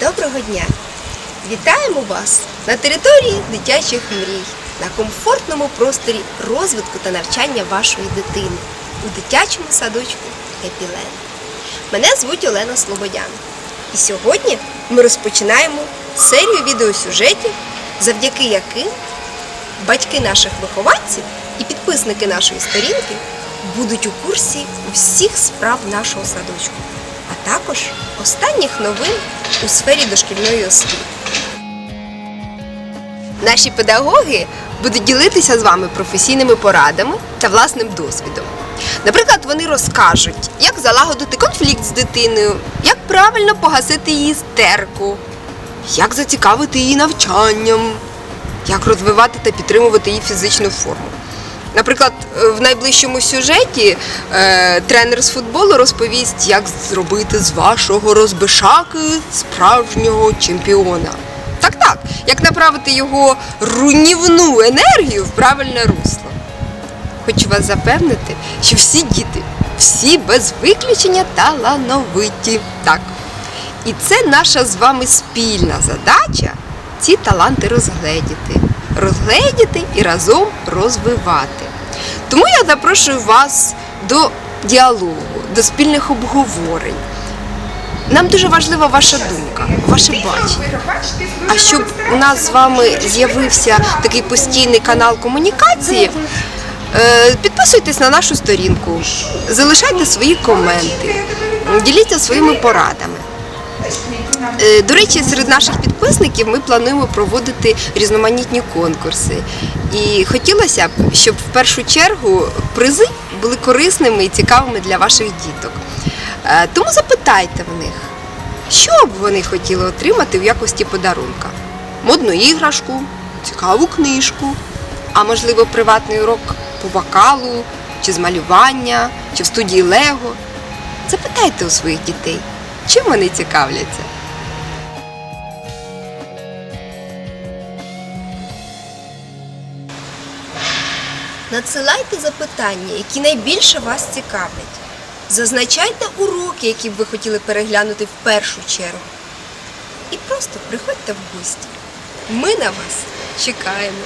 Доброго дня! Вітаємо вас на території дитячих мрій, на комфортному просторі розвитку та навчання вашої дитини у дитячому садочку Епілен. Мене звуть Олена Слободян. І сьогодні ми розпочинаємо серію відеосюжетів, завдяки яким батьки наших вихованців і підписники нашої сторінки будуть у курсі усіх справ нашого садочку, також останніх новин у сфері дошкільної освіти. Наші педагоги будуть ділитися з вами професійними порадами та власним досвідом. Наприклад, вони розкажуть, як залагодити конфлікт з дитиною, як правильно погасити її істерку, як зацікавити її навчанням, як розвивати та підтримувати її фізичну форму. Наприклад, е, в найближчому сюжеті е, тренер з футболу розповість, як зробити з вашого розбишаки справжнього чемпіона. Так, так, як направити його руйнівну енергію в правильне русло. Хочу вас запевнити, що всі діти, всі без виключення талановиті. Так. І це наша з вами спільна задача ці таланти розгледіти. Розгледіти і разом розвивати. Тому я запрошую вас до діалогу, до спільних обговорень. Нам дуже важлива ваша думка, ваше бачення. А щоб у нас з вами з'явився такий постійний канал комунікації, е, підписуйтесь на нашу сторінку, залишайте свої коменти, діліться своїми порадами. Е, До речі, серед наших підписників ми плануємо проводити різноманітні конкурси. І хотілося б, щоб в першу чергу призи були корисними і цікавими для ваших діток. Е, Тому запитайте в них, що б вони хотіли отримати в якості подарунка? Модну іграшку, цікаву книжку, а можливо приватний урок по вокалу, чи з малювання, чи в студії Лего. Запитайте у своїх дітей, чим вони цікавляться. Надсилайте запитання, які найбільше вас цікавлять. Зазначайте уроки, які б ви хотіли переглянути в першу чергу. І просто приходьте в гості. Ми на вас чекаємо.